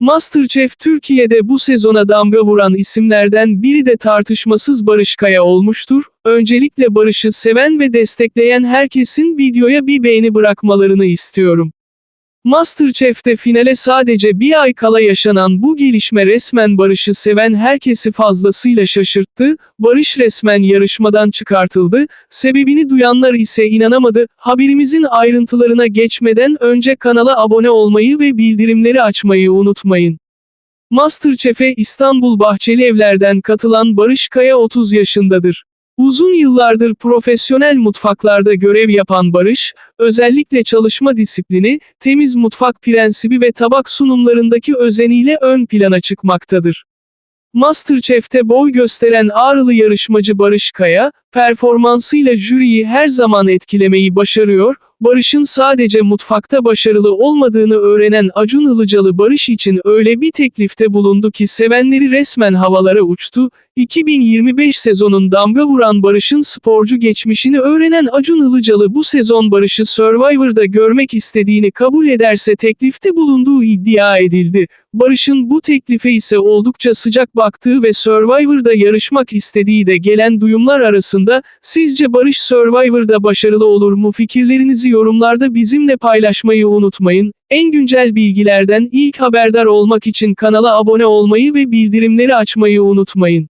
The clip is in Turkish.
Masterchef Türkiye'de bu sezona damga vuran isimlerden biri de tartışmasız Barış Kaya olmuştur. Öncelikle Barış'ı seven ve destekleyen herkesin videoya bir beğeni bırakmalarını istiyorum. Masterchef'te finale sadece bir ay kala yaşanan bu gelişme resmen Barış'ı seven herkesi fazlasıyla şaşırttı. Barış resmen yarışmadan çıkartıldı. Sebebini duyanlar ise inanamadı. Haberimizin ayrıntılarına geçmeden önce kanala abone olmayı ve bildirimleri açmayı unutmayın. Masterchef'e İstanbul Bahçeli Evler'den katılan Barış Kaya 30 yaşındadır. Uzun yıllardır profesyonel mutfaklarda görev yapan Barış, özellikle çalışma disiplini, temiz mutfak prensibi ve tabak sunumlarındaki özeniyle ön plana çıkmaktadır. Masterchef'te boy gösteren Ağrılı yarışmacı Barış Kaya, performansıyla jüriyi her zaman etkilemeyi başarıyor, Barış'ın sadece mutfakta başarılı olmadığını öğrenen Acun Ilıcalı Barış için öyle bir teklifte bulundu ki sevenleri resmen havalara uçtu. 2025 sezonun damga vuran Barış'ın sporcu geçmişini öğrenen Acun Ilıcalı bu sezon Barış'ı Survivor'da görmek istediğini kabul ederse teklifte bulunduğu iddia edildi. Barış'ın bu teklife ise oldukça sıcak baktığı ve Survivor'da yarışmak istediği de gelen duyumlar arasında, sizce Barış Survivor'da başarılı olur mu fikirlerinizi yorumlarda bizimle paylaşmayı unutmayın. En güncel bilgilerden ilk haberdar olmak için kanala abone olmayı ve bildirimleri açmayı unutmayın.